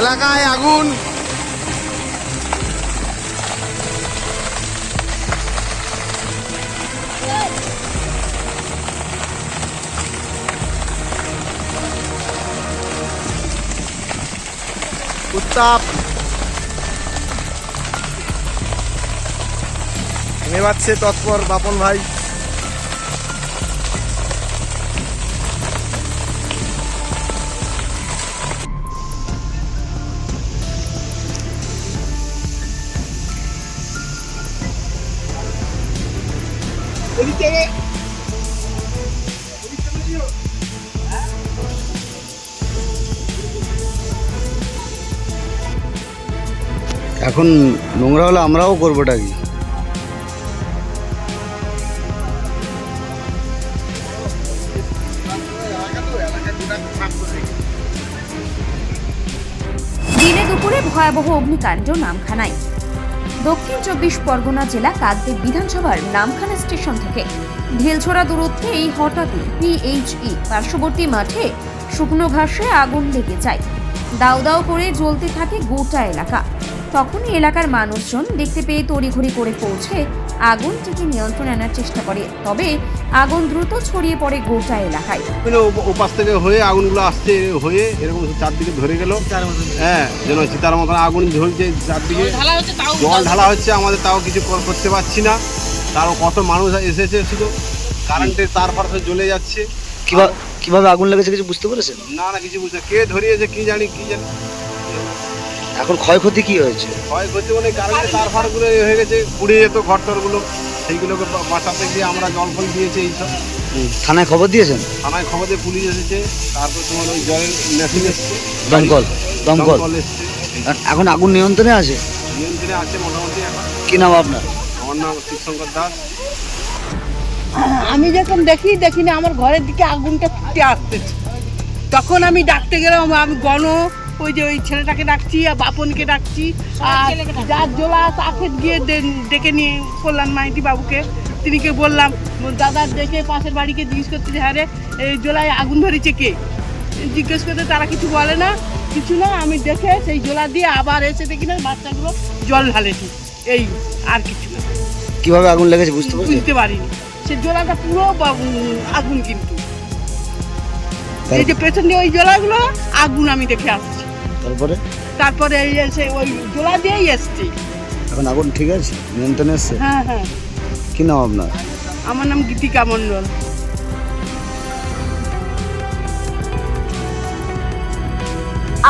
এলাকায় আগুন। উত্তাপ। নেবাচ্ছে তৎপর বাপন ভাই। এখন নোংরা হলে আমরাও করবোটা কি? দিনে দুপুরে ভয়াবহ অগ্নিকাণ্ড নামখানায়। দক্ষিণ চব্বিশ পরগনা জেলা কাকদ্বীপ বিধানসভার নামখানা স্টেশন থেকে। ঢিলছোড়া দূরত্বে এই হঠাৎই পিএইচই পার্শ্ববর্তী মাঠে শুকনো ঘাসে আগুন লেগে যায়। দাউ দাউ করে জ্বলতে থাকে গোটা এলাকা। তখনই এলাকার মানুষজন দেখতে পেয়ে তড়িঘড়ি করে পৌঁছে আগুনটিকে নিয়ন্ত্রণ আনার চেষ্টা করে। তবে আগুন দ্রুত ছড়িয়ে পড়ে গোটা এলাকায়। মানে ও- ওপাশ থেকে হয়ে আগুনগুলো আসছে হয়ে এরকম চারদিকে ধরে গেল। হ্যাঁ যেন সীতার মতন আগুন ঝলছে চারদিকে। জল ঢালা হচ্ছে আমাদের তাও কিছু করতে পারছি না। তারও কত মানুষ এসেছে শুধু। কারেন্টের তার ফার জ্বলে যাচ্ছে। কীভাবে কীভাবে আগুন লেগেছে কিছু বুঝতে পেরেছেন? না না কিছু বুঝতে কে ধরিয়েছে কি জানি কি জানি। এখন ক্ষয়ক্ষতি কি হয়েছে? হয় করতে মানে কারেন্টের তার ফারগুলো এ হয়ে গেছে পুড়ে যেত ঘরটরগুলো। সেইগুলোকে বা- বাঁচাতে গিয়ে আমরা জল ফল দিয়েছি এইসব। থানায় খবর দিয়েছেন? থানায় খবর দিয়ে পুলিশ এসেছে তারপর তোমার ওই জলের মেশিন এসছে। দমকল দমকল। দমকল এসছে। এখন আগুন নিয়ন্ত্রণে আছে? নিয়ন্ত্রণে আছে মোটামুটি এখন। কি নাম আপনার? আমার নাম শিবশঙ্কর দাস। আমি যখন দেখি দেখি না আমার ঘরের দিকে আগুনটা ফুটে আসতেছে। তখন আমি ডাকতে গেলাম আমি গণ ওই যে ওই ছেলেটাকে ডাকছি আর বাপনকে ডাকছি। আর যার জোলা তাকে গিয়ে ডেকে নিয়ে করলাম মাইতি বাবুকে। তিনিকে বললাম দাদা দেখে পাশের বাড়িকে জিজ্ঞেস করতে যে হ্যাঁ রে এই জোলায় আগুন ধরেছে কে? জিজ্ঞেস করতে তারা কিছু বলে না কিছু না আমি দেখে সেই জোলা দিয়ে আবার এসে দেখি না বাচ্চাগুলো জল ঢালেছি এই আর কিছু না। কীভাবে আগুন লেগেছে বুঝতে বুঝতে পারিনি। সে জোলাটা পুরো আগুন কিন্তু। এই যে পেছন দিয়ে ওই জোলাগুলো আগুন আমি দেখে আসছি। তারপরে? তারপরে এই এসে ওই গোলা দিয়েই এসছি। এখন আগুন ঠিক আছে? নিয়ন্ত্রণে এসছে হ্যাঁ হ্যাঁ। কি নাম আপনার? আমার নাম গীতিকা মণ্ডল।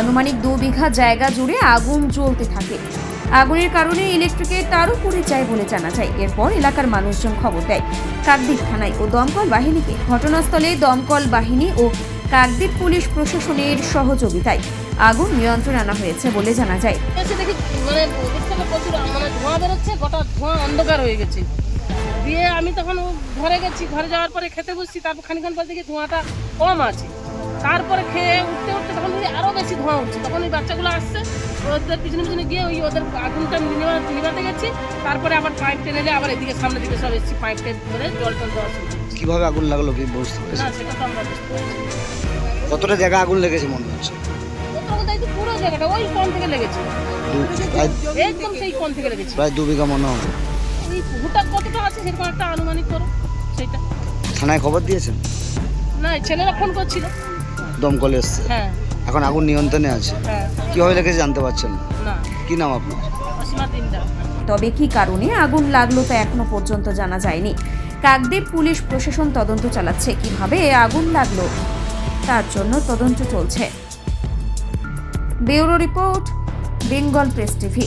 আনুমানিক দু বিঘা জায়গা জুড়ে আগুন জ্বলতে থাকে। আগুনের কারণে ইলেকট্রিকের তারও পড়ে যায় বলে জানা যায়। এরপর এলাকার মানুষজন খবর দেয়, কাকদ্বীপ থানায় ও দমকল বাহিনীকে। ঘটনাস্থলে দমকল বাহিনী ও কাকদ্বীপ পুলিশ প্রশাসনের সহযোগিতায় আগুন নিয়ন্ত্রণ আনা হয়েছে বলে জানা যায়। মানে মানে ধোঁয়া বেরোচ্ছে, গোটা ধোঁয়া অন্ধকার হয়ে গেছে। দিয়ে আমি তখন ঘরে গেছি, ঘরে যাওয়ার পরে খেতে বসছি, তারপর খানিক্ষণ পর দেখি ধোঁয়াটা কম আছে। তারপরে খেয়ে উঠতে উঠতে তখন দেখি আরও বেশি ধোঁয়া উঠছে তখন ওই বাচ্চাগুলো আসছে। ওদের পিছনে পিছনে গিয়ে ওই ওদের আগুনটা নিভা- নিভাতে গেছি। তারপরে আবার পাইপ টেনে নিয়ে আবার এদিকে সামনের দিকে সব এসেছি পাইপ টেপ ধরে জল টল দেওয়া শুরু করেছি। আগুন লাগল কি বুঝতে না সেটা তো আমরা বুঝতে পারছি। কতটা জায়গা আগুন লেগেছে মনে হচ্ছে? পুরো জায়গাটা ওই কোন থেকে লেগেছে। একদম সেই কোন থেকে লেগেছে। প্রায় দু বিঘা মনে হবে ওই হুটার কতটা আছে সেরকম একটা আনুমানিক করো সেটা থানায় খবর দিয়েছেন? না ছেলেরা ফোন করছিল। দমকল এসছে। হ্যাঁ। এখন আগুন নিয়ন্ত্রণে আছে। হ্যাঁ। কীভাবে লেগেছে জানতে পারছেন না? না। কি নাম আপনার? তবে কি কারণে আগুন লাগল তা এখনও পর্যন্ত জানা যায়নি। কাকদ্বীপ পুলিশ প্রশাসন তদন্ত চালাচ্ছে। কীভাবে আগুন লাগল তার জন্য তদন্ত চলছে। Bureau report Bengal press TV.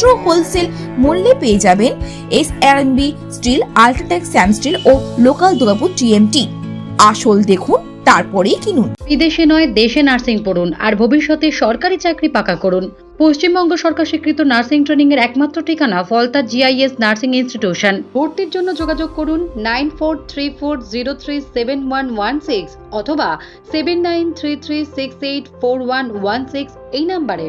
একমাত্র হোলসেল মূল্যে পেয়ে যাবেন S R B steel UltraTech Sam steel ও লোকাল দুর্গাপুর টিএমটি আসল দেখুন, তারপরেই কিনুন। বিদেশে নয়, দেশে নার্সিং পড়ুন আর ভবিষ্যতে সরকারি চাকরি পাকা করুন। পশ্চিমবঙ্গ সরকার স্বীকৃত নার্সিং ট্রেনিং এর একমাত্র ঠিকানা ফলতা জিআইএস নার্সিং ইনস্টিটিউশন ভর্তির জন্য যোগাযোগ করুন nine four three four zero three seven one one six অথবা seven nine three three six eight four one one six এই নাম্বারে।